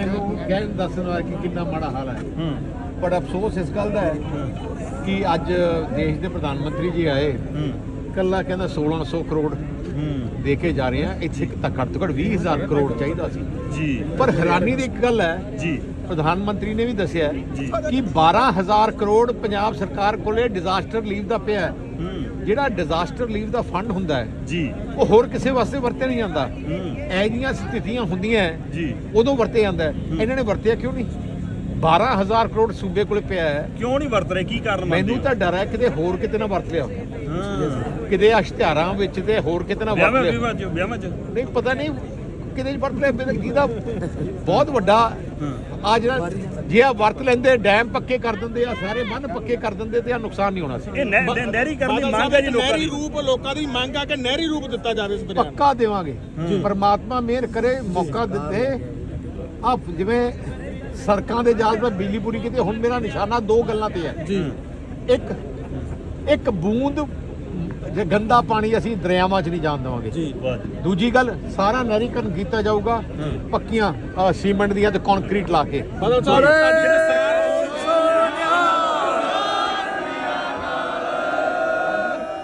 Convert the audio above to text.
ਮੈਨੂੰ ਕਹਿਣ ਦੱਸਣ ਵਾਲਾ ਕਿ ਕਿੰਨਾ ਮਾੜਾ ਹਾਲ ਹੈ। ਪਰ ਅਫਸੋਸ ਇਸ ਗੱਲ ਦਾ ਹੈ ਕਿ ਅੱਜ ਦੇਸ਼ ਦੇ ਪ੍ਰਧਾਨ ਮੰਤਰੀ ਜੀ ਆਏ। ਕੱਲਾ ਕਹਿੰਦਾ 1600 ਕਰੋੜ ਦੇ ਕੇ ਜਾ ਰਹੇ ਆ। ਇੱਥੇ ਤਾਂ ਘੱਟ ਤੋਂ ਘੱਟ 20000 ਕਰੋੜ ਚਾਹੀਦਾ ਸੀ। ਜੀ। ਪਰ ਹੈਰਾਨੀ ਦੀ ਇੱਕ ਗੱਲ ਹੈ ਜੀ। ਪ੍ਰਧਾਨ ਮੰਤਰੀ ਨੇ ਵੀ ਦੱਸਿਆ। ਕਿ 12000 ਕਰੋੜ ਪੰਜਾਬ ਸਰਕਾਰ ਕੋਲੇ ਡਿਜ਼ਾਸਟਰ ਲੀਵ ਦਾ ਪਿਆ ਹੂੰ। ਜਿਹੜਾ ਡਿਜ਼ਾਸਟਰ ਲੀਵ ਦਾ ਫੰਡ ਹੁੰਦਾ ਹੈ ਜੀ। ਉਹ ਹੋਰ ਕਿਸੇ ਵਾਸਤੇ ਵਰਤਿਆ ਨਹੀਂ ਜਾਂਦਾ। ਹੂੰ। ਐ ਜੀਆਂ ਸਥਿਤੀਆਂ ਹੁੰਦੀਆਂ ਜੀ। ਉਦੋਂ ਵਰਤਿਆ ਜਾਂਦਾ। ਇਹਨਾਂ ਨੇ ਵਰਤਿਆ ਕਿਉਂ ਨਹੀਂ? 12000 ਕਰੋੜ ਸੂਬੇ ਕੋਲੇ ਪਿਆ ਹੈ। ਕਿਉਂ ਨਹੀਂ ਵਰਤ ਰਹੇ? ਕੀ ਕਾਰਨ ਮੈਨੂੰ? ਤਾਂ ਡਰ ਹੈ ਕਿਤੇ ਹੋਰ ਕਿਤੇ ਨਾ ਵਰਤ ਲਿਆ ਹਾਂ। ਕਿਤੇ ਇਸ਼ਤਿਹਾਰਾਂ ਵਿੱਚ ਤੇ ਹੋਰ ਕਿਤੇ ਨਾ ਵਰਤ ਲਿਆ ਵਿਆਹਾਂ ਨਹੀਂ ਪਤਾ ਨਹੀਂ ਕਿਤੇ ਵਰਤ ਲਿਆ ਬਿਲਕੁਲ ਜਿਹਦਾ ਬਹੁਤ ਵੱਡਾ ਆ ਜਿਹੜਾ ਜੇ ਆ ਵਰਤ ਲੈਂਦੇ ਡੈਮ ਪੱਕੇ ਕਰ ਦਿੰਦੇ ਆ ਸਾਰੇ ਬੰਨ ਪੱਕੇ ਕਰ ਦਿੰਦੇ ਤੇ ਆ ਨੁਕਸਾਨ ਨਹੀਂ ਹੋਣਾ ਸੀ। ਇਹ ਨਹਿ- ਨਹਿ- ਨਹਿਰੀ ਕਰਨ ਦੀ ਮੰਗ ਹੈ ਜੀ ਲੋਕਾਂ ਨਹਿਰੀ ਦੀ। ਰੂਪ ਲੋਕਾਂ ਦੀ ਮੰਗ ਆ ਕਿ ਨਹਿਰੀ ਰੂਪ ਦਿੱਤਾ ਜਾਵੇ ਇਸ ਦਰਿਆ ਨੂੰ। ਪੱਕਾ ਦੇਵਾਂਗੇ। ਪਰਮਾਤਮਾ ਮਿਹਰ ਕਰੇ ਮੌਕਾ ਦਿੱਤੇ। ਆ ਜਿਵੇਂ ਸੜਕਾਂ ਦੇ ਜਾਲ 'ਤੇ ਬਿਜਲੀ ਪੂਰੀ ਕੀਤੀ ਹੁਣ ਮੇਰਾ ਨਿਸ਼ਾਨਾ ਦੋ ਗੱਲਾਂ ਤੇ ਹੈ। ਜੀ। ਇੱਕ ਇੱਕ ਬੂੰਦ ਜੇ ਗੰਦਾ ਪਾਣੀ ਅਸੀਂ ਦਰਿਆਵਾਂ 'ਚ ਨਹੀਂ ਜਾਣ ਦੇਵਾਂਗੇ। ਜੀ ਦੂਜੀ ਗੱਲ ਸਾਰਾ ਨਹਿਰੀਕਰਨ ਕੀਤਾ ਜਾਊਗਾ ਪੱਕੀਆਂ ਅ, ਸੀਮੈਂਟ ਦੀਆਂ ਤੇ ਕੰਕਰੀਟ ਲਾ ਕੇ। ਬਾਦਲ ਸਾਹਿਬ ਜਿਹੜੇ